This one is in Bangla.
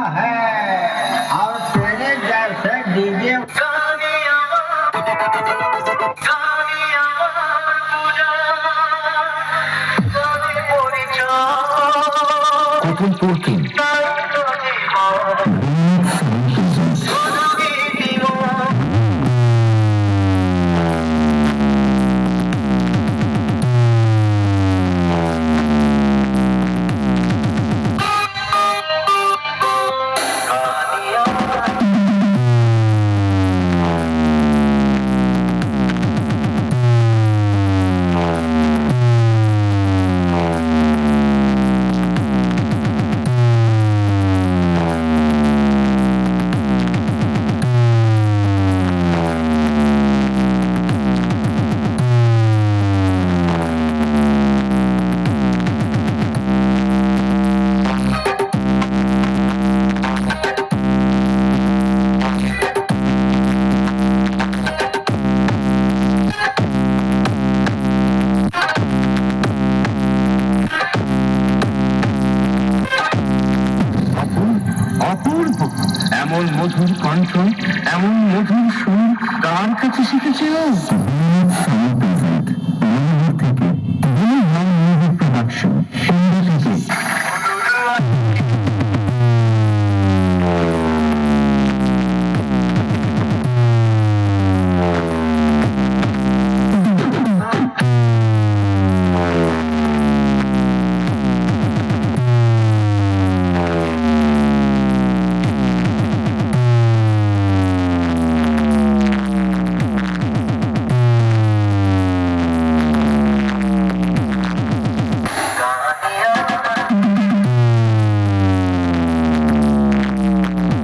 जाना है और तेरे घर से डीजे Kukum Purkin. এমন মধুর কণ্ঠ এমন মধুর সুর কার কাছে শিখেছিল